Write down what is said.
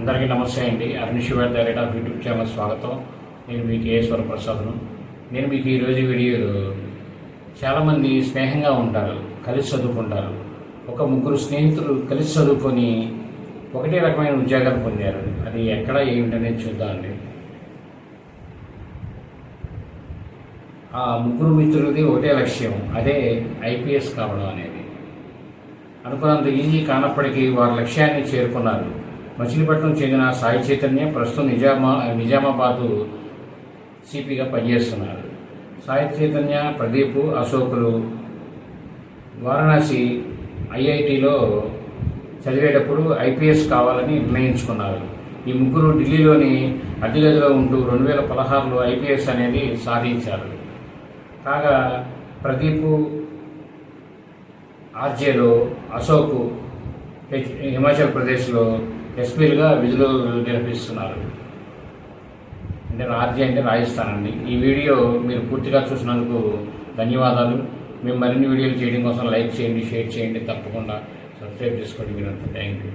అందరికీ నమస్తే అండి. Arun Shivar direct of YouTube channel స్వాగతం. నేను మీ కేఎస్వర ప్రసాద్ను నేను మీకు ఈరోజు వీడియోలో చాలామంది స్నేహంగా ఉంటారు కలిసి చదువుకుంటారు. ఒక ముగ్గురు స్నేహితులు కలిసి చదువుకొని ఒకటే రకమైన ఉద్యోగాలు పొందారు. అది ఎక్కడ ఏమిటనేది చూద్దామండి ఆ ముగ్గురు మిత్రులది ఒకటే లక్ష్యం అదే ఐపీఎస్ కావడం అనేది. అనుకున్నంత ఈజీ కానప్పటికీ వారి లక్ష్యాన్ని చేరుకున్నారు. మచిలీపట్నం చెందిన సాయి చైతన్య ప్రస్తుతం నిజామా నిజామాబాదు సిపిగా పనిచేస్తున్నారు. సాయి చైతన్య ప్రదీప్ అశోకులు వారణాసి ఐఐటిలో చదివేటప్పుడు ఐపీఎస్ కావాలని నిర్ణయించుకున్నారు. ఈ ముగ్గురు ఢిల్లీలోని అద్దెగదిలో ఉంటూ రెండు వేల పదహారులో ఐపీఎస్ అనేది సాధించారు. కాగా ప్రదీప్ ఆర్జేలో అశోక్ హిమాచల్ ప్రదేశ్లో ఎస్పీలుగా విధులు నిర్వహిస్తున్నారు అంటే ఆర్జీ అంటే రాజస్థాన్ ఈ వీడియో మీరు పూర్తిగా చూసినందుకు ధన్యవాదాలు. మేము మరిన్ని వీడియోలు చేయడం కోసం లైక్ చేయండి షేర్ చేయండి తప్పకుండా సబ్స్క్రైబ్ చేసుకోండి. మీరంతా థ్యాంక్ యూ